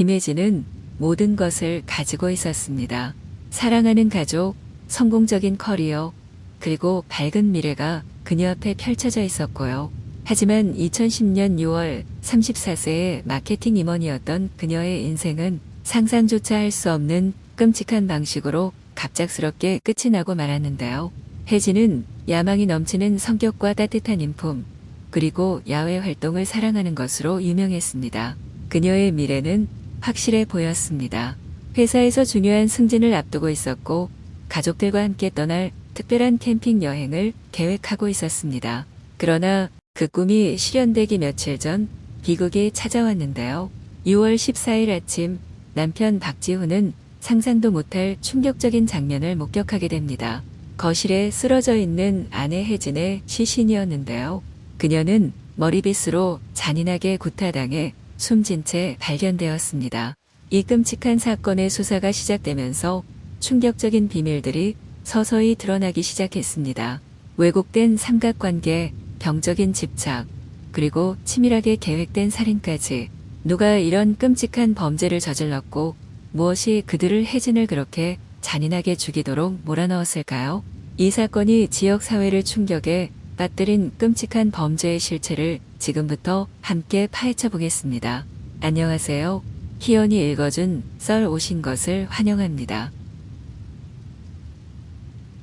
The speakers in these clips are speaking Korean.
김혜진은 모든 것을 가지고 있었습니다. 사랑하는 가족, 성공적인 커리어, 그리고 밝은 미래가 그녀 앞에 펼쳐져 있었고요. 하지만 2010년 6월 34세의 마케팅 임원이었던 그녀의 인생은 상상조차 할 수 없는 끔찍한 방식으로 갑작스럽게 끝이 나고 말았는데요. 혜진은 야망이 넘치는 성격과 따뜻한 인품, 그리고 야외 활동을 사랑하는 것으로 유명했습니다. 그녀의 미래는 확실해 보였습니다. 회사에서 중요한 승진을 앞두고 있었고 가족들과 함께 떠날 특별한 캠핑 여행을 계획하고 있었습니다. 그러나 그 꿈이 실현되기 며칠 전 비극이 찾아왔는데요. 6월 14일 아침 남편 박지훈은 상상도 못할 충격적인 장면을 목격하게 됩니다. 거실에 쓰러져 있는 아내 혜진의 시신이었는데요. 그녀는 머리빗으로 잔인하게 구타당해 숨진 채 발견되었습니다. 이 끔찍한 사건의 수사가 시작되면서 충격적인 비밀들이 서서히 드러나기 시작했습니다. 왜곡된 삼각관계, 병적인 집착, 그리고 치밀하게 계획된 살인까지 누가 이런 끔찍한 범죄를 저질렀고 무엇이 그들을 혜진을 그렇게 잔인하게 죽이도록 몰아넣었을까요? 이 사건이 지역 사회를 충격에 빠뜨린 끔찍한 범죄의 실체를 지금부터 함께 파헤쳐 보겠습니다. 안녕하세요. 희연이 읽어준 썰 오신 것을 환영합니다.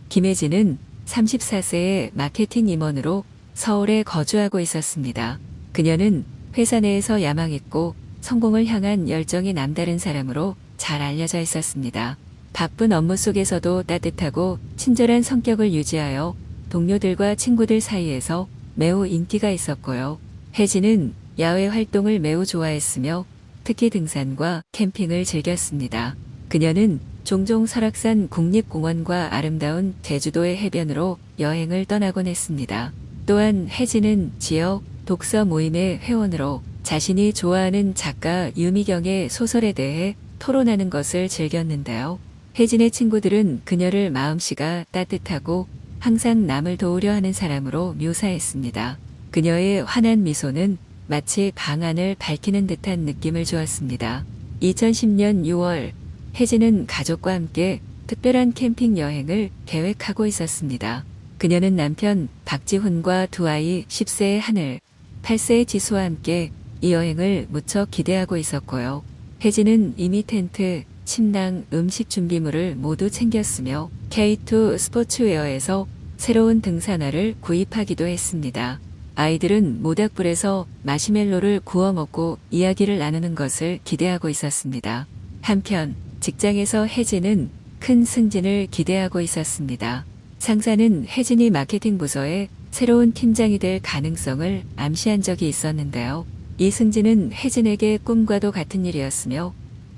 김혜진은 34세의 마케팅 임원으로 서울에 거주하고 있었습니다. 그녀는 회사 내에서 야망있고 성공을 향한 열정이 남다른 사람으로 잘 알려져 있었습니다. 바쁜 업무 속에서도 따뜻하고 친절한 성격을 유지하여 동료들과 친구들 사이에서 매우 인기가 있었고요. 혜진은 야외 활동을 매우 좋아했으며 특히 등산과 캠핑을 즐겼습니다. 그녀는 종종 설악산 국립공원과 아름다운 제주도의 해변으로 여행을 떠나곤 했습니다. 또한 혜진은 지역 독서 모임의 회원으로 자신이 좋아하는 작가 유미경의 소설에 대해 토론하는 것을 즐겼는데요. 혜진의 친구들은 그녀를 마음씨가 따뜻하고 항상 남을 도우려 하는 사람으로 묘사했습니다. 그녀의 환한 미소는 마치 방안을 밝히는 듯한 느낌을 주었습니다. 2010년 6월 혜진은 가족과 함께 특별한 캠핑 여행을 계획하고 있었습니다. 그녀는 남편 박지훈과 두 아이 10세의 하늘, 8세의 지수와 함께 이 여행을 무척 기대하고 있었고요. 혜진은 이미 텐트, 침낭, 음식 준비물을 모두 챙겼으며 K2 스포츠웨어에서 새로운 등산화를 구입하기도 했습니다. 아이들은 모닥불에서 마시멜로를 구워 먹고 이야기를 나누는 것을 기대하고 있었습니다. 한편 직장에서 혜진은 큰 승진을 기대하고 있었습니다. 상사는 혜진이 마케팅 부서의 새로운 팀장이 될 가능성을 암시한 적이 있었는데요. 이 승진은 혜진에게 꿈과도 같은 일이었으며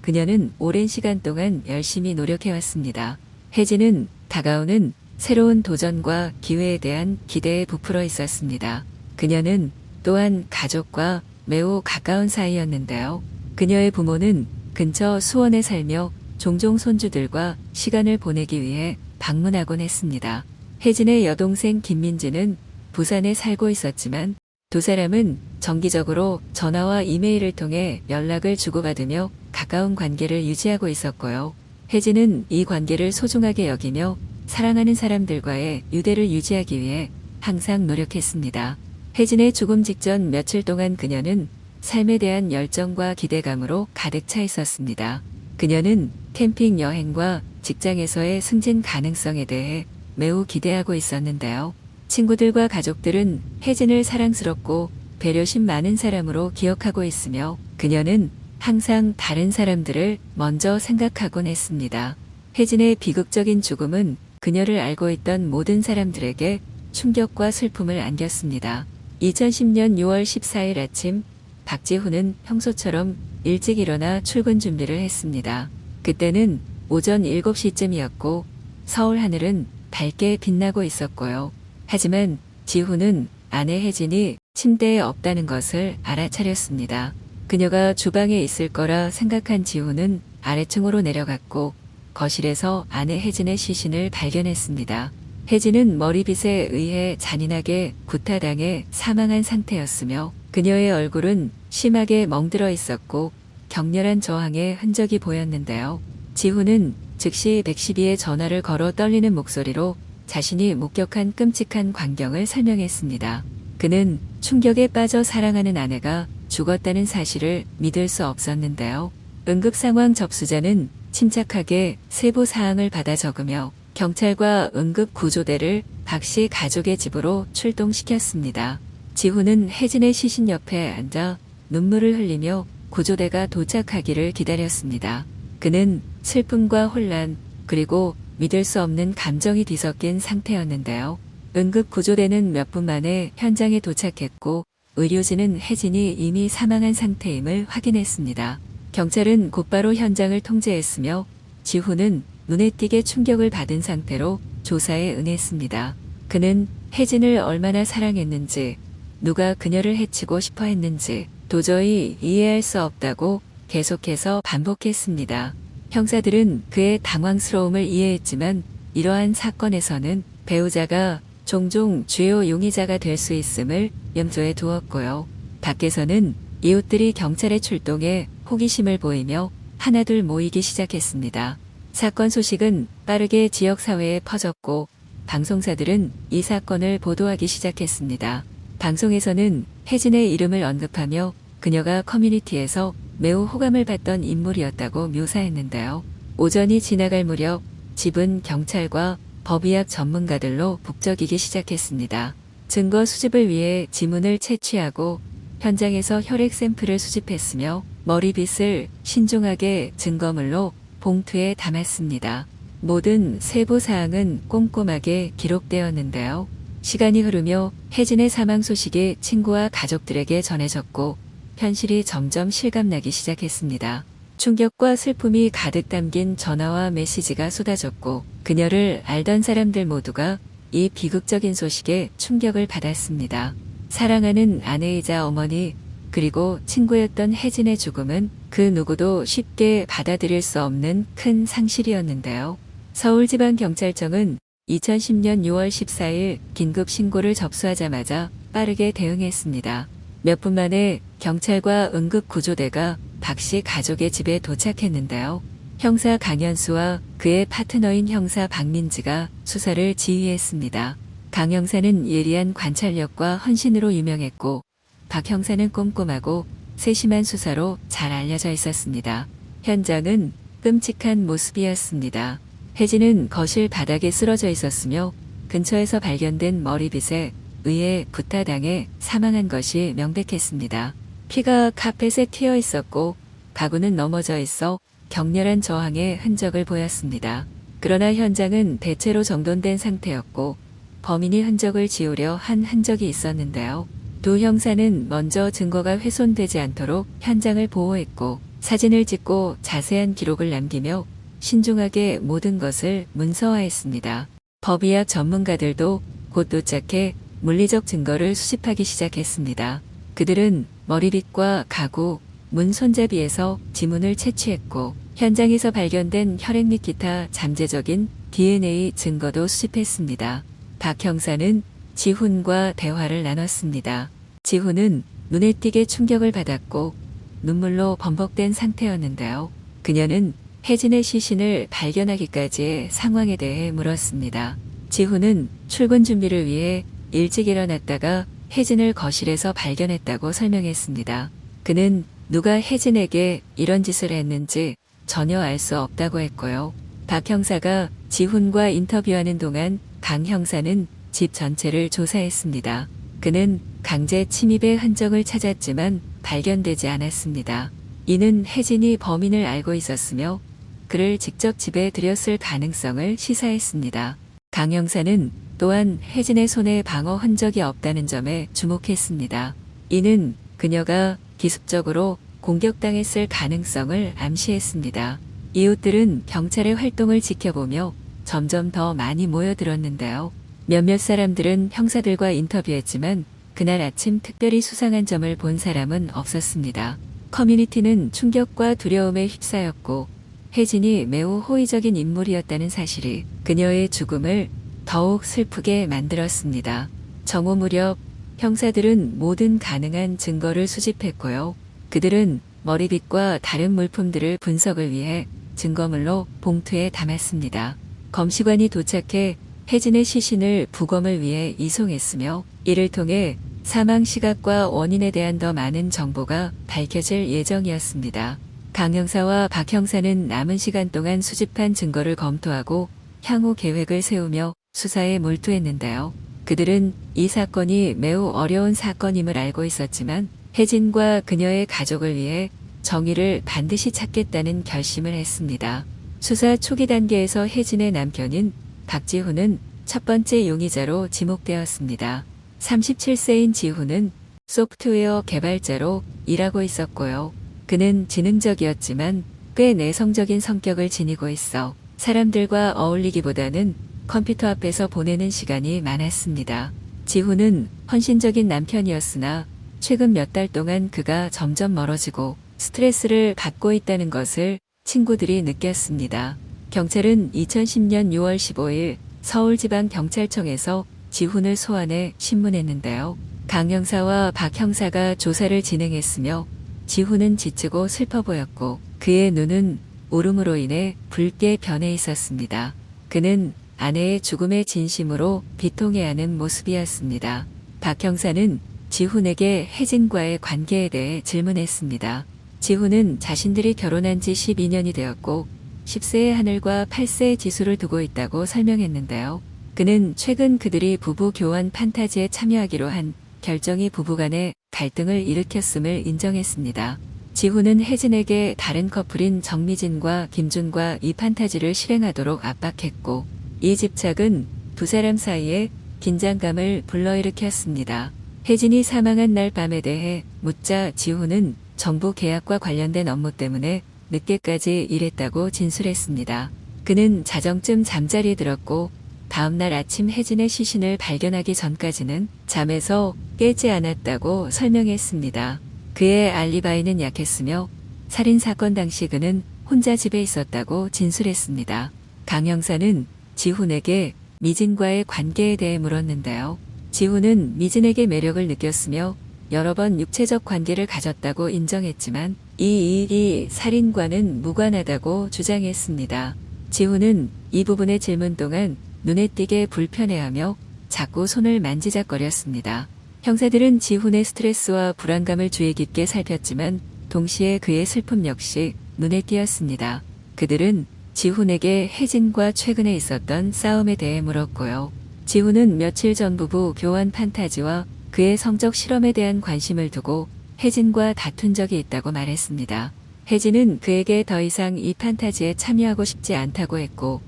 그녀는 오랜 시간 동안 열심히 노력해왔습니다. 혜진은 다가오는 새로운 도전과 기회에 대한 기대에 부풀어 있었습니다. 그녀는 또한 가족과 매우 가까운 사이였는데요. 그녀의 부모는 근처 수원에 살며 종종 손주들과 시간을 보내기 위해 방문하곤 했습니다. 혜진의 여동생 김민지는 부산에 살고 있었지만 두 사람은 정기적으로 전화와 이메일을 통해 연락을 주고받으며 가까운 관계를 유지하고 있었고요. 혜진은 이 관계를 소중하게 여기며 사랑하는 사람들과의 유대를 유지하기 위해 항상 노력했습니다. 혜진의 죽음 직전 며칠 동안 그녀는 삶에 대한 열정과 기대감으로 가득 차 있었습니다. 그녀는 캠핑 여행과 직장에서의 승진 가능성에 대해 매우 기대하고 있었는데요. 친구들과 가족들은 혜진을 사랑스럽고 배려심 많은 사람으로 기억하고 있으며 그녀는 항상 다른 사람들을 먼저 생각하곤 했습니다. 혜진의 비극적인 죽음은 그녀를 알고 있던 모든 사람들에게 충격과 슬픔을 안겼습니다. 2010년 6월 14일 아침 박지훈은 평소처럼 일찍 일어나 출근 준비를 했습니다. 그때는 오전 7시쯤이었고 서울 하늘은 밝게 빛나고 있었고요. 하지만 지훈은 아내 혜진이 침대에 없다는 것을 알아차렸습니다. 그녀가 주방에 있을 거라 생각한 지훈은 아래층으로 내려갔고 거실에서 아내 혜진의 시신을 발견했습니다. 혜진은 머리빗에 의해 잔인하게 구타당해 사망한 상태였으며 그녀의 얼굴은 심하게 멍들어 있었고 격렬한 저항의 흔적이 보였는데요. 지훈은 즉시 112에 전화를 걸어 떨리는 목소리로 자신이 목격한 끔찍한 광경을 설명했습니다. 그는 충격에 빠져 사랑하는 아내가 죽었다는 사실을 믿을 수 없었는데요. 응급 상황 접수자는 침착하게 세부 사항을 받아 적으며 경찰과 응급 구조대를 박 씨 가족의 집으로 출동시켰습니다. 지훈은 혜진의 시신 옆에 앉아 눈물을 흘리며 구조대가 도착하기를 기다렸습니다. 그는 슬픔과 혼란, 그리고 믿을 수 없는 감정이 뒤섞인 상태였는데요. 응급 구조대는 몇 분 만에 현장에 도착했고 의료진은 혜진이 이미 사망한 상태임을 확인했습니다. 경찰은 곧바로 현장을 통제했으며 지훈은 눈에 띄게 충격을 받은 상태로 조사에 응했습니다. 그는 혜진을 얼마나 사랑했는지, 누가 그녀를 해치고 싶어 했는지 도저히 이해할 수 없다고 계속해서 반복했습니다. 형사들은 그의 당황스러움을 이해했지만 이러한 사건에서는 배우자가 종종 주요 용의자가 될 수 있음을 염두에 두었고요. 밖에서는 이웃들이 경찰에 출동해 호기심을 보이며 하나둘 모이기 시작했습니다. 사건 소식은 빠르게 지역사회에 퍼졌고 방송사들은 이 사건을 보도하기 시작했습니다. 방송에서는 혜진의 이름을 언급하며 그녀가 커뮤니티에서 매우 호감을 받던 인물이었다고 묘사했는데요. 오전이 지나갈 무렵 집은 경찰과 법의학 전문가들로 북적이기 시작했습니다. 증거 수집을 위해 지문을 채취하고 현장에서 혈액 샘플을 수집했으며 머리빗을 신중하게 증거물로 봉투에 담았습니다. 모든 세부 사항은 꼼꼼하게 기록되었는데요. 시간이 흐르며 혜진의 사망 소식이 친구와 가족들에게 전해졌고 현실이 점점 실감나기 시작했습니다. 충격과 슬픔이 가득 담긴 전화와 메시지가 쏟아졌고 그녀를 알던 사람들 모두가 이 비극적인 소식에 충격을 받았습니다. 사랑하는 아내이자 어머니 그리고 친구였던 혜진의 죽음은 그 누구도 쉽게 받아들일 수 없는 큰 상실이었는데요. 서울지방경찰청은 2010년 6월 14일 긴급 신고를 접수하자마자 빠르게 대응했습니다. 몇 분 만에 경찰과 응급구조대가 박 씨 가족의 집에 도착했는데요. 형사 강현수와 그의 파트너인 형사 박민지가 수사를 지휘했습니다. 강 형사는 예리한 관찰력과 헌신으로 유명했고 박 형사는 꼼꼼하고 세심한 수사로 잘 알려져 있었습니다. 현장은 끔찍한 모습이었습니다. 혜진은 거실 바닥에 쓰러져 있었으며 근처에서 발견된 머리빗에 의해 부타당해 사망한 것이 명백했습니다. 피가 카펫에 튀어 있었고 가구는 넘어져 있어 격렬한 저항의 흔적을 보였습니다. 그러나 현장은 대체로 정돈된 상태였고 범인이 흔적을 지우려 한 흔적이 있었는데요. 두 형사는 먼저 증거가 훼손되지 않도록 현장을 보호했고 사진을 찍고 자세한 기록을 남기며 신중하게 모든 것을 문서화했습니다. 법의학 전문가들도 곧 도착해 물리적 증거를 수집하기 시작했습니다. 그들은 머리빗과 가구, 문 손잡이에서 지문을 채취했고 현장에서 발견된 혈액 및 기타 잠재적인 DNA 증거도 수집했습니다. 박 형사는 지훈과 대화를 나눴습니다. 지훈은 눈에 띄게 충격을 받았고 눈물로 범벅된 상태였는데요. 그녀는 혜진의 시신을 발견하기까지의 상황에 대해 물었습니다. 지훈은 출근 준비를 위해 일찍 일어났다가 혜진을 거실에서 발견했다고 설명했습니다. 그는 누가 혜진에게 이런 짓을 했는지 전혀 알 수 없다고 했고요. 박 형사가 지훈과 인터뷰하는 동안 강 형사는 집 전체를 조사했습니다. 그는 강제 침입의 흔적을 찾았지만 발견되지 않았습니다. 이는 혜진이 범인을 알고 있었으며 그를 직접 집에 들였을 가능성을 시사했습니다. 강 형사는 또한 혜진의 손에 방어 흔적이 없다는 점에 주목했습니다. 이는 그녀가 기습적으로 공격당했을 가능성을 암시했습니다. 이웃들은 경찰의 활동을 지켜보며 점점 더 많이 모여들었는데요. 몇몇 사람들은 형사들과 인터뷰했지만 그날 아침 특별히 수상한 점을 본 사람은 없었습니다. 커뮤니티는 충격과 두려움에 휩싸였고 혜진이 매우 호의적인 인물이었다는 사실이 그녀의 죽음을 더욱 슬프게 만들었습니다. 정오 무렵 형사들은 모든 가능한 증거를 수집했고요. 그들은 머리빗과 다른 물품들을 분석을 위해 증거물로 봉투에 담았습니다. 검시관이 도착해 혜진의 시신을 부검을 위해 이송했으며 이를 통해 사망 시각과 원인에 대한 더 많은 정보가 밝혀질 예정이었습니다. 강 형사와 박 형사는 남은 시간 동안 수집한 증거를 검토하고 향후 계획을 세우며 수사에 몰두했는데요. 그들은 이 사건이 매우 어려운 사건임을 알고 있었지만 혜진과 그녀의 가족을 위해 정의를 반드시 찾겠다는 결심을 했습니다. 수사 초기 단계에서 혜진의 남편인 박지훈은 첫 번째 용의자로 지목되었습니다. 37세인 지훈은 소프트웨어 개발자로 일하고 있었고요. 그는 지능적이었지만 꽤 내성적인 성격을 지니고 있어 사람들과 어울리기보다는 컴퓨터 앞에서 보내는 시간이 많았습니다. 지훈은 헌신적인 남편이었으나 최근 몇 달 동안 그가 점점 멀어지고 스트레스를 받고 있다는 것을 친구들이 느꼈습니다. 경찰은 2010년 6월 15일 서울지방경찰청에서 지훈을 소환해 신문했는데요. 강 형사와 박 형사가 조사를 진행했으며 지훈은 지치고 슬퍼 보였고 그의 눈은 울음으로 인해 붉게 변해 있었습니다. 그는 아내의 죽음의 진심으로 비통해하는 모습이었습니다. 박 형사는 지훈에게 혜진과의 관계에 대해 질문했습니다. 지훈은 자신들이 결혼한 지 12년이 되었고 10세의 하늘과 8세의 지수를 두고 있다고 설명했는데요. 그는 최근 그들이 부부 교환 판타지에 참여하기로 한 결정이 부부간의 갈등을 일으켰음을 인정했습니다. 지훈은 혜진에게 다른 커플인 정미진과 김준과 이 판타지를 실행하도록 압박했고 이 집착은 두 사람 사이에 긴장감을 불러일으켰습니다. 혜진이 사망한 날 밤에 대해 묻자 지훈은 정부 계약과 관련된 업무 때문에 늦게까지 일했다고 진술했습니다. 그는 자정쯤 잠자리에 들었고 다음날 아침 혜진의 시신을 발견하기 전까지는 잠에서 깨지 않았다고 설명했습니다. 그의 알리바이는 약했으며 살인사건 당시 그는 혼자 집에 있었다고 진술했습니다. 강 형사는 지훈에게 미진과의 관계에 대해 물었는데요. 지훈은 미진에게 매력을 느꼈으며 여러 번 육체적 관계를 가졌다고 인정했지만 이 일이 살인과는 무관하다고 주장했습니다. 지훈은 이 부분의 질문 동안 눈에 띄게 불편해하며 자꾸 손을 만지작거렸습니다. 형사들은 지훈의 스트레스와 불안감을 주의 깊게 살폈지만 동시에 그의 슬픔 역시 눈에 띄었습니다. 그들은 지훈에게 혜진과 최근에 있었던 싸움에 대해 물었고요. 지훈은 며칠 전 부부 교환 판타지와 그의 성적 실험에 대한 관심을 두고 혜진과 다툰 적이 있다고 말했습니다. 혜진은 그에게 더 이상 이 판타지에 참여하고 싶지 않다고 했고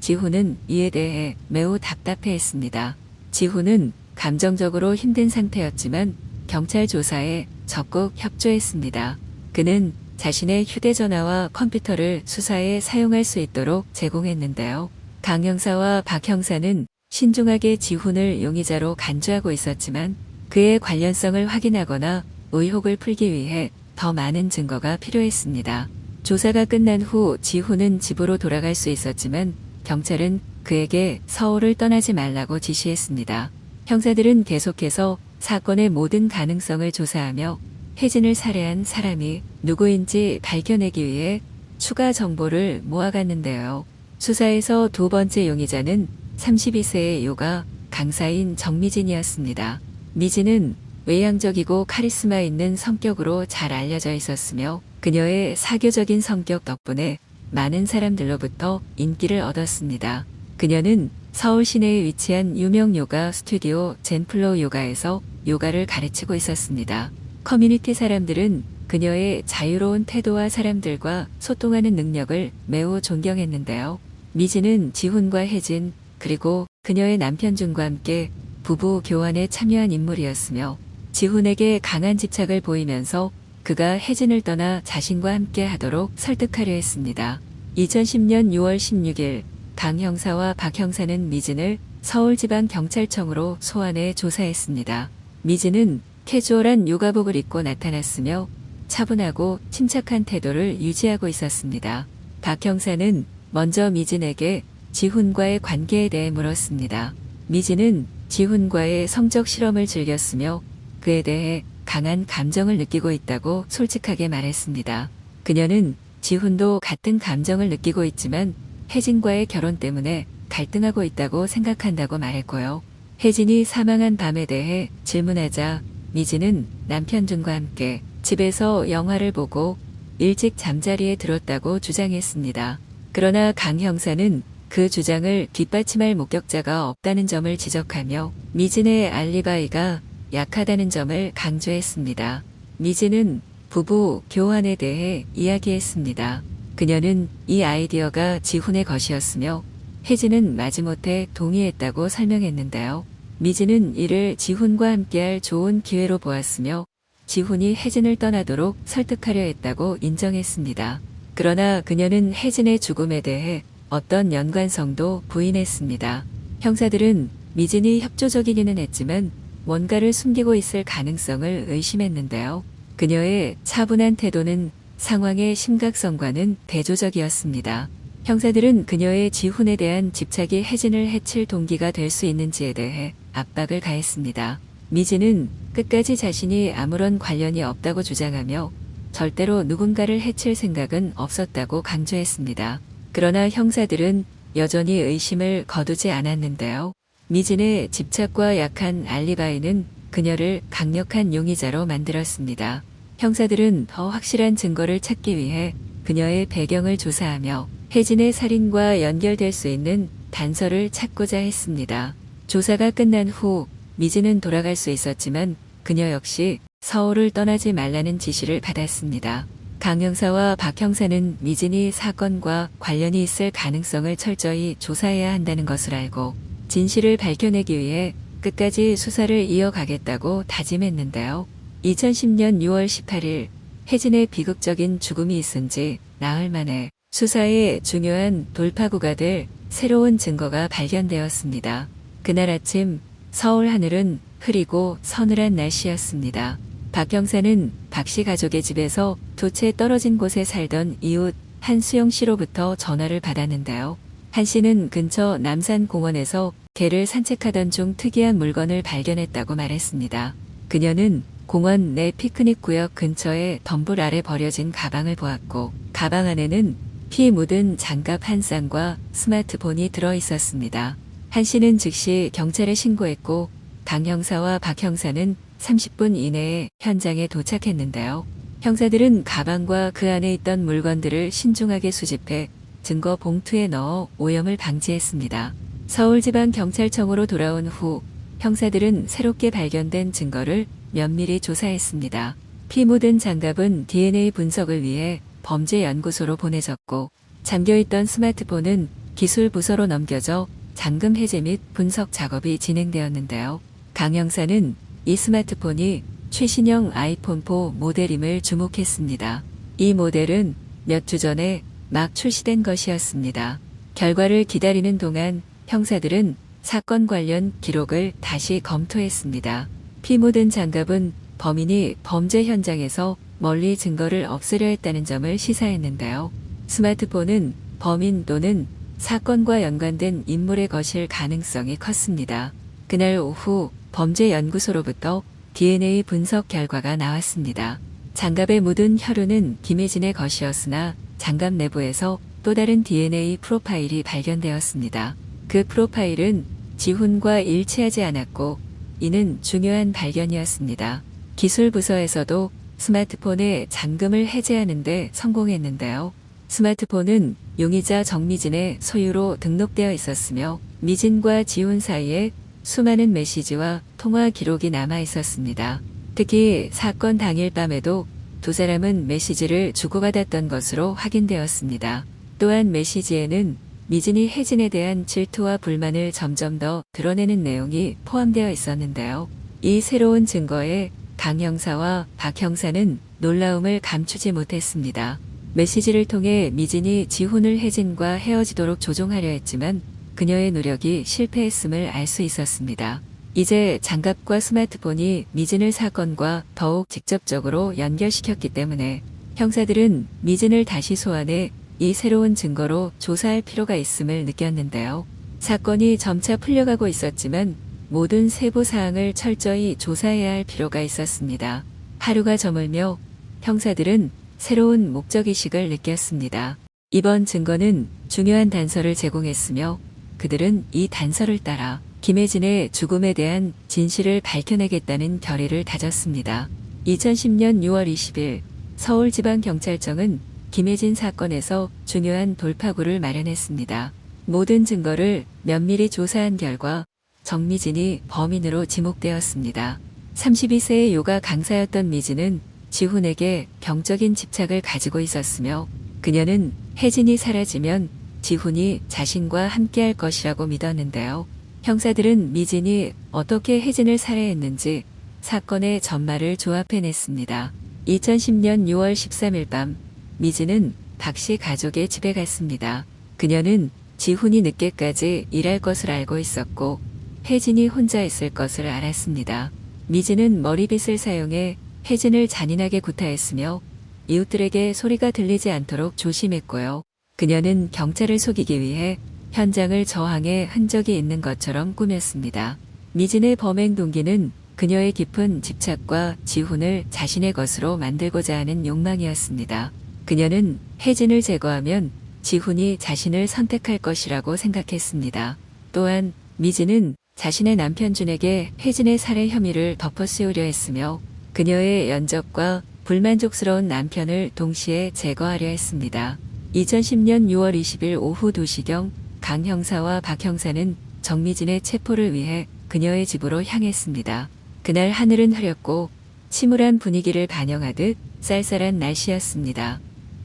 지훈은 이에 대해 매우 답답해 했습니다. 지훈은 감정적으로 힘든 상태였지만 경찰 조사에 적극 협조했습니다. 그는 자신의 휴대전화와 컴퓨터를 수사에 사용할 수 있도록 제공했는데요. 강 형사와 박 형사는 신중하게 지훈을 용의자로 간주하고 있었지만 그의 관련성을 확인하거나 의혹을 풀기 위해 더 많은 증거가 필요했습니다. 조사가 끝난 후 지훈은 집으로 돌아갈 수 있었지만 경찰은 그에게 서울을 떠나지 말라고 지시했습니다. 형사들은 계속해서 사건의 모든 가능성을 조사하며 혜진을 살해한 사람이 누구인지 발견하기 위해 추가 정보를 모아갔는데요. 수사에서 두 번째 용의자는 32세의 요가 강사인 정미진이었습니다. 미진은 외향적이고 카리스마 있는 성격으로 잘 알려져 있었으며 그녀의 사교적인 성격 덕분에 많은 사람들로부터 인기를 얻었습니다. 그녀는 서울 시내에 위치한 유명 요가 스튜디오 젠플로 요가에서 요가를 가르치고 있었습니다. 커뮤니티 사람들은 그녀의 자유로운 태도와 사람들과 소통하는 능력을 매우 존경했는데요. 미지는 지훈과 혜진 그리고 그녀의 남편 준과 함께 부부 교환에 참여한 인물이었으며 지훈에게 강한 집착을 보이면서 그가 혜진을 떠나 자신과 함께 하도록 설득하려 했습니다. 2010년 6월 16일 강 형사와 박 형사는 미진을 서울지방경찰청으로 소환해 조사했습니다. 미진은 캐주얼한 요가복을 입고 나타났으며 차분하고 침착한 태도를 유지하고 있었습니다. 박 형사는 먼저 미진에게 지훈과의 관계에 대해 물었습니다. 미진은 지훈과의 성적 실험을 즐겼으며 그에 대해 강한 감정을 느끼고 있다고 솔직하게 말했습니다. 그녀는 지훈도 같은 감정을 느끼고 있지만 혜진과의 결혼 때문에 갈등하고 있다고 생각한다고 말했고요. 혜진이 사망한 밤에 대해 질문하자 미진은 남편 준과 함께 집에서 영화를 보고 일찍 잠자리에 들었다고 주장했습니다. 그러나 강 형사는 그 주장을 뒷받침할 목격자가 없다는 점을 지적하며 미진의 알리바이가 약하다는 점을 강조했습니다. 미진은 부부 교환에 대해 이야기했습니다. 그녀는 이 아이디어가 지훈의 것이었으며 혜진은 마지못해 동의했다고 설명했는데요. 미진은 이를 지훈과 함께할 좋은 기회로 보았으며 지훈이 혜진을 떠나도록 설득하려 했다고 인정했습니다. 그러나 그녀는 혜진의 죽음에 대해 어떤 연관성도 부인했습니다. 형사들은 미진이 협조적이기는 했지만 뭔가를 숨기고 있을 가능성을 의심했는데요. 그녀의 차분한 태도는 상황의 심각성과는 대조적이었습니다. 형사들은 그녀의 지훈에 대한 집착이 혜진을 해칠 동기가 될 수 있는지에 대해 압박을 가했습니다. 미진은 끝까지 자신이 아무런 관련이 없다고 주장하며 절대로 누군가를 해칠 생각은 없었다고 강조했습니다. 그러나 형사들은 여전히 의심을 거두지 않았는데요. 미진의 집착과 약한 알리바이는 그녀를 강력한 용의자로 만들었습니다. 형사들은 더 확실한 증거를 찾기 위해 그녀의 배경을 조사하며 혜진의 살인과 연결될 수 있는 단서를 찾고자 했습니다. 조사가 끝난 후 미진은 돌아갈 수 있었지만 그녀 역시 서울을 떠나지 말라는 지시를 받았습니다. 강 형사와 박 형사는 미진이 사건과 관련이 있을 가능성을 철저히 조사해야 한다는 것을 알고 진실을 밝혀내기 위해 끝까지 수사를 이어가겠다고 다짐했는데요. 2010년 6월 18일 혜진의 비극적인 죽음이 있은 지 나흘 만에 수사에 중요한 돌파구가 될 새로운 증거가 발견되었습니다. 그날 아침 서울 하늘은 흐리고 서늘한 날씨였습니다. 박 형사는 박씨 가족의 집에서 도체 떨어진 곳에 살던 이웃 한수영 씨로부터 전화를 받았는데요. 한 씨는 근처 남산 공원에서 개를 산책하던 중 특이한 물건을 발견했다고 말했습니다. 그녀는 공원 내 피크닉 구역 근처에 덤불 아래 버려진 가방을 보았고 가방 안에는 피 묻은 장갑 한 쌍과 스마트폰이 들어 있었습니다. 한 씨는 즉시 경찰에 신고했고 강 형사와 박 형사는 30분 이내에 현장에 도착했는데요. 형사들은 가방과 그 안에 있던 물건들을 신중하게 수집해 증거 봉투에 넣어 오염을 방지했습니다. 서울지방경찰청으로 돌아온 후 형사들은 새롭게 발견된 증거를 면밀히 조사했습니다. 피 묻은 장갑은 DNA 분석을 위해 범죄연구소로 보내졌고 잠겨있던 스마트폰은 기술 부서로 넘겨져 잠금 해제 및 분석 작업이 진행되었는데요. 강 형사는 이 스마트폰이 최신형 아이폰 4 모델임을 주목했습니다. 이 모델은 몇 주 전에 막 출시된 것이었습니다. 결과를 기다리는 동안 형사들은 사건 관련 기록을 다시 검토했습니다. 피 묻은 장갑은 범인이 범죄 현장에서 멀리 증거를 없애려 했다는 점을 시사했는데요. 스마트폰은 범인 또는 사건과 연관된 인물의 것일 가능성이 컸습니다. 그날 오후 범죄연구소로부터 DNA 분석 결과가 나왔습니다. 장갑에 묻은 혈흔은 김혜진의 것이었으나 장갑 내부에서 또 다른 DNA 프로파일이 발견되었습니다. 그 프로파일은 지훈과 일치하지 않았고 이는 중요한 발견이었습니다. 기술부서에서도 스마트폰의 잠금을 해제하는데 성공했는데요. 스마트폰은 용의자 정미진의 소유로 등록되어 있었으며 미진과 지훈 사이에 수많은 메시지와 통화 기록이 남아 있었습니다. 특히 사건 당일 밤에도 두 사람은 메시지를 주고받았던 것으로 확인되었습니다. 또한 메시지에는 미진이 혜진에 대한 질투와 불만을 점점 더 드러내는 내용이 포함되어 있었는데요. 이 새로운 증거에 강 형사와 박 형사는 놀라움을 감추지 못했습니다. 메시지를 통해 미진이 지훈을 혜진과 헤어지도록 조종하려 했지만 그녀의 노력이 실패했음을 알 수 있었습니다. 이제 장갑과 스마트폰이 미진을 사건과 더욱 직접적으로 연결시켰기 때문에 형사들은 미진을 다시 소환해 이 새로운 증거로 조사할 필요가 있음을 느꼈는데요. 사건이 점차 풀려가고 있었지만 모든 세부 사항을 철저히 조사해야 할 필요가 있었습니다. 하루가 저물며 형사들은 새로운 목적의식을 느꼈습니다. 이번 증거는 중요한 단서를 제공했으며 그들은 이 단서를 따라 김혜진의 죽음에 대한 진실을 밝혀내겠다는 결의를 다졌습니다. 2010년 6월 20일 서울지방경찰청은 김혜진 사건에서 중요한 돌파구를 마련했습니다. 모든 증거를 면밀히 조사한 결과 정미진이 범인으로 지목되었습니다. 32세의 요가 강사였던 미진은 지훈에게 병적인 집착을 가지고 있었으며 그녀는 혜진이 사라지면 지훈이 자신과 함께할 것이라고 믿었는데요. 형사들은 미진이 어떻게 혜진을 살해했는지 사건의 전말을 조합해냈습니다. 2010년 6월 13일 밤 미진은 박씨 가족의 집에 갔습니다. 그녀는 지훈이 늦게까지 일할 것을 알고 있었고 혜진이 혼자 있을 것을 알았습니다. 미진은 머리빗을 사용해 혜진을 잔인하게 구타했으며 이웃들에게 소리가 들리지 않도록 조심했고요. 그녀는 경찰을 속이기 위해 현장을 저항해 흔적이 있는 것처럼 꾸몄습니다. 미진의 범행 동기는 그녀의 깊은 집착과 지훈을 자신의 것으로 만들고자 하는 욕망이었습니다. 그녀는 혜진을 제거하면 지훈이 자신을 선택할 것이라고 생각했습니다. 또한 미진은 자신의 남편 준에게 혜진의 살해 혐의를 덮어씌우려 했으며 그녀의 연적과 불만족스러운 남편을 동시에 제거하려 했습니다. 2010년 6월 20일 오후 2시경 강 형사와 박 형사는 정미진의 체포를 위해 그녀의 집으로 향했습니다. 그날 하늘은 흐렸고 침울한 분위기를 반영하듯 쌀쌀한 날씨였습니다.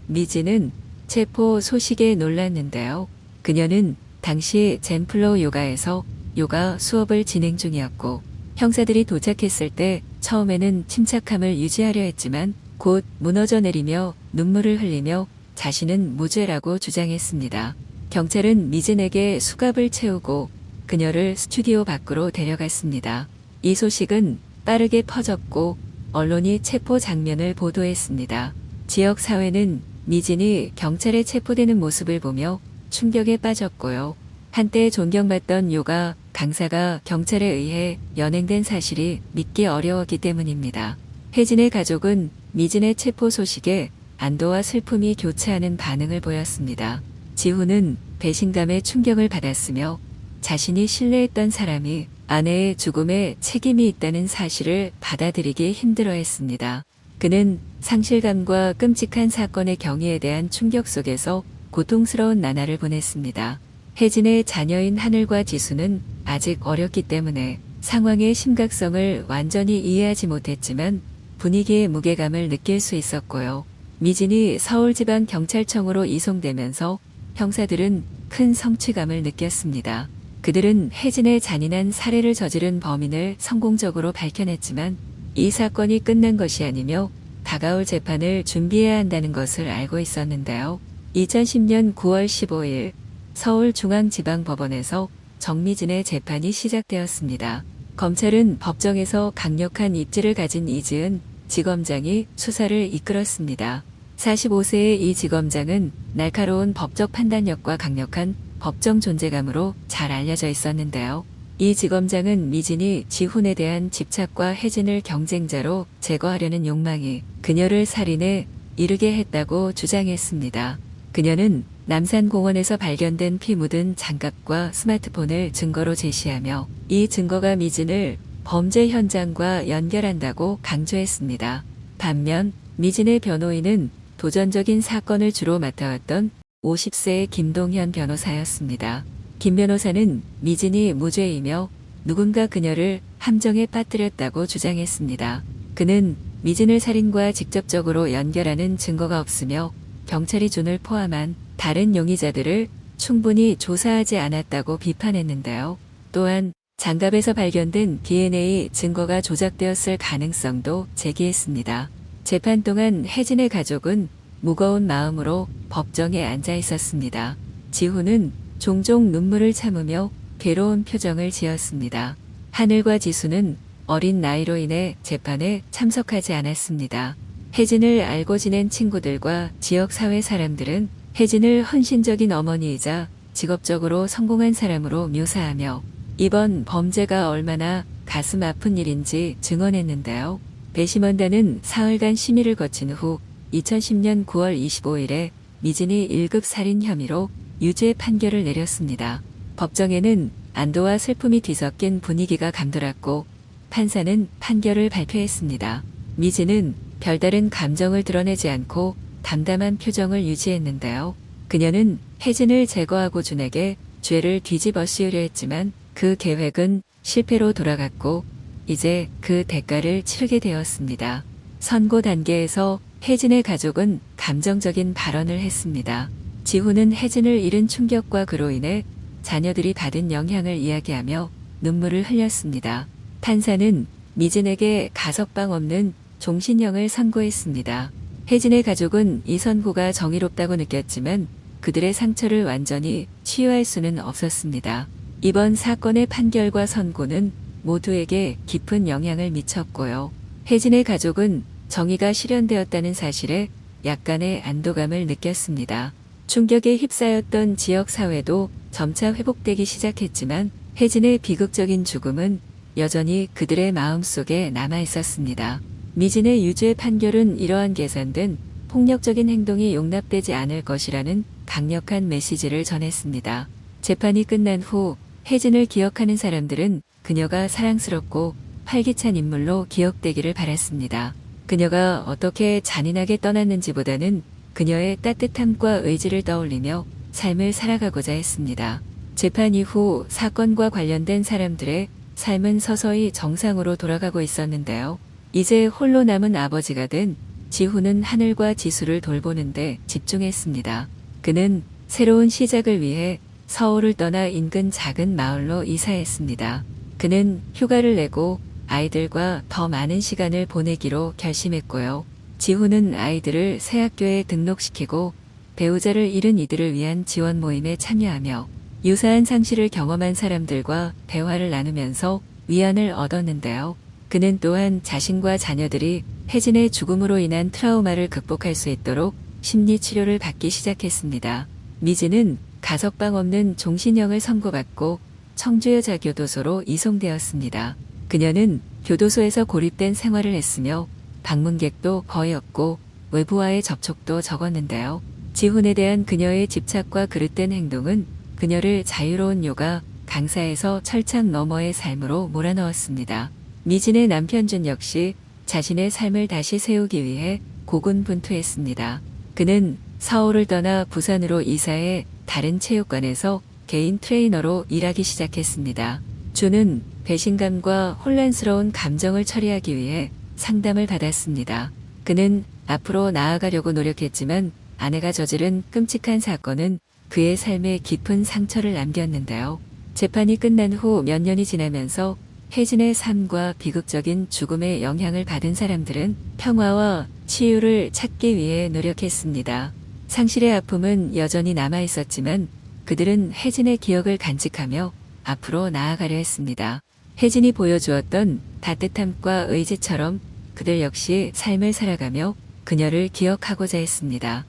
미진은 체포 소식에 놀랐는데요. 그녀는 당시 젠플로 요가에서 요가 수업을 진행 중이었고 형사들이 도착했을 때 처음에는 침착함을 유지하려 했지만 곧 무너져 내리며 눈물을 흘리며 자신은 무죄라고 주장했습니다. 경찰은 미진에게 수갑을 채우고 그녀를 스튜디오 밖으로 데려갔습니다. 이 소식은 빠르게 퍼졌고 언론이 체포 장면을 보도했습니다. 지역 사회는 미진이 경찰에 체포되는 모습을 보며 충격에 빠졌고요. 한때 존경받던 요가 강사가 경찰에 의해 연행된 사실이 믿기 어려웠기 때문입니다. 혜진의 가족은 미진의 체포 소식에 안도와 슬픔이 교차하는 반응을 보였습니다. 지훈은 배신감에 충격을 받았으며 자신이 신뢰했던 사람이 아내의 죽음에 책임이 있다는 사실을 받아들이기 힘들어했습니다. 그는 상실감과 끔찍한 사건의 경위에 대한 충격 속에서 고통스러운 나날을 보냈습니다. 혜진의 자녀인 하늘과 지수는 아직 어렸기 때문에 상황의 심각성을 완전히 이해하지 못했지만 분위기의 무게감을 느낄 수 있었고요. 미진이 서울지방경찰청으로 이송되면서 형사들은 큰 성취감을 느꼈습니다. 그들은 혜진의 잔인한 살해를 저지른 범인을 성공적으로 밝혀냈지만 이 사건이 끝난 것이 아니며 다가올 재판을 준비해야 한다는 것을 알고 있었는데요. 2010년 9월 15일 서울중앙지방법원에서 정미진의 재판이 시작되었습니다. 검찰은 법정에서 강력한 입지를 가진 이지은 지검장이 수사를 이끌었습니다. 45세의 이 지검장은 날카로운 법적 판단력과 강력한 법정 존재감으로 잘 알려져 있었는데요. 이 지검장은 미진이 지훈에 대한 집착과 혜진을 경쟁자로 제거하려는 욕망이 그녀를 살인에 이르게 했다고 주장했습니다. 그녀는 남산공원에서 발견된 피 묻은 장갑과 스마트폰을 증거로 제시하며 이 증거가 미진을 범죄 현장과 연결한다고 강조했습니다. 반면 미진의 변호인은 도전적인 사건을 주로 맡아왔던 50세의 김동현 변호사였습니다. 김 변호사는 미진이 무죄이며 누군가 그녀를 함정에 빠뜨렸다고 주장했습니다. 그는 미진을 살인과 직접적으로 연결하는 증거가 없으며 경찰이 준을 포함한 다른 용의자들을 충분히 조사하지 않았다고 비판했는데요. 또한 장갑에서 발견된 DNA 증거가 조작되었을 가능성도 제기했습니다. 재판 동안 혜진의 가족은 무거운 마음으로 법정에 앉아 있었습니다. 지훈은 종종 눈물을 참으며 괴로운 표정을 지었습니다. 하늘과 지수는 어린 나이로 인해 재판에 참석하지 않았습니다. 혜진을 알고 지낸 친구들과 지역 사회 사람들은 혜진을 헌신적인 어머니이자 직업적으로 성공한 사람으로 묘사하며 이번 범죄가 얼마나 가슴 아픈 일인지 증언했는데요. 배심원단은 사흘간 심의를 거친 후 2010년 9월 25일에 미진이 1급 살인 혐의로 유죄 판결을 내렸습니다. 법정에는 안도와 슬픔이 뒤섞인 분위기가 감돌았고 판사는 판결을 발표했습니다. 미진은 별다른 감정을 드러내지 않고 담담한 표정을 유지했는데요. 그녀는 혜진을 제거하고 준에게 죄를 뒤집어 씌우려 했지만 그 계획은 실패로 돌아갔고 이제 그 대가를 치르게 되었습니다. 선고 단계에서 혜진의 가족은 감정적인 발언을 했습니다. 지훈은 혜진을 잃은 충격과 그로 인해 자녀들이 받은 영향을 이야기하며 눈물을 흘렸습니다. 판사는 미진에게 가석방 없는 종신형을 선고했습니다. 혜진의 가족은 이 선고가 정의롭다고 느꼈지만 그들의 상처를 완전히 치유할 수는 없었습니다. 이번 사건의 판결과 선고는 모두에게 깊은 영향을 미쳤고요. 혜진의 가족은 정의가 실현되었다는 사실에 약간의 안도감을 느꼈습니다. 충격에 휩싸였던 지역 사회도 점차 회복되기 시작했지만 혜진의 비극적인 죽음은 여전히 그들의 마음속에 남아 있었습니다. 미진의 유죄 판결은 이러한 계산된 폭력적인 행동이 용납되지 않을 것이라는 강력한 메시지를 전했습니다. 재판이 끝난 후 혜진을 기억하는 사람들은 그녀가 사랑스럽고 활기찬 인물로 기억되기를 바랐습니다. 그녀가 어떻게 잔인하게 떠났는지보다는 그녀의 따뜻함과 의지를 떠올리며 삶을 살아가고자 했습니다. 재판 이후 사건과 관련된 사람들의 삶은 서서히 정상으로 돌아가고 있었는데요. 이제 홀로 남은 아버지가 된 지훈은 하늘과 지수를 돌보는데 집중했습니다. 그는 새로운 시작을 위해 서울을 떠나 인근 작은 마을로 이사했습니다. 그는 휴가를 내고 아이들과 더 많은 시간을 보내기로 결심했고요. 지훈은 아이들을 새 학교에 등록시키고 배우자를 잃은 이들을 위한 지원 모임에 참여하며 유사한 상실을 경험한 사람들과 대화를 나누면서 위안을 얻었는데요. 그는 또한 자신과 자녀들이 혜진의 죽음으로 인한 트라우마를 극복할 수 있도록 심리 치료를 받기 시작했습니다. 미진은 가석방 없는 종신형을 선고받고 청주여자교도소로 이송되었습니다. 그녀는 교도소에서 고립된 생활을 했으며 방문객도 거의 없고 외부와의 접촉도 적었는데요. 지훈에 대한 그녀의 집착과 그릇된 행동은 그녀를 자유로운 요가 강사에서 철창 너머의 삶으로 몰아넣었습니다. 미진의 남편 준 역시 자신의 삶을 다시 세우기 위해 고군분투했습니다. 그는 서울을 떠나 부산으로 이사해 다른 체육관에서 개인 트레이너로 일하기 시작했습니다. 주는 배신감과 혼란스러운 감정을 처리하기 위해 상담을 받았습니다. 그는 앞으로 나아가려고 노력했지만 아내가 저지른 끔찍한 사건은 그의 삶에 깊은 상처를 남겼는데요. 재판이 끝난 후 몇 년이 지나면서 혜진의 삶과 비극적인 죽음의 영향을 받은 사람들은 평화와 치유를 찾기 위해 노력했습니다. 상실의 아픔은 여전히 남아 있었지만 그들은 혜진의 기억을 간직하며 앞으로 나아가려 했습니다. 혜진이 보여주었던 따뜻함과 의지처럼 그들 역시 삶을 살아가며 그녀를 기억하고자 했습니다.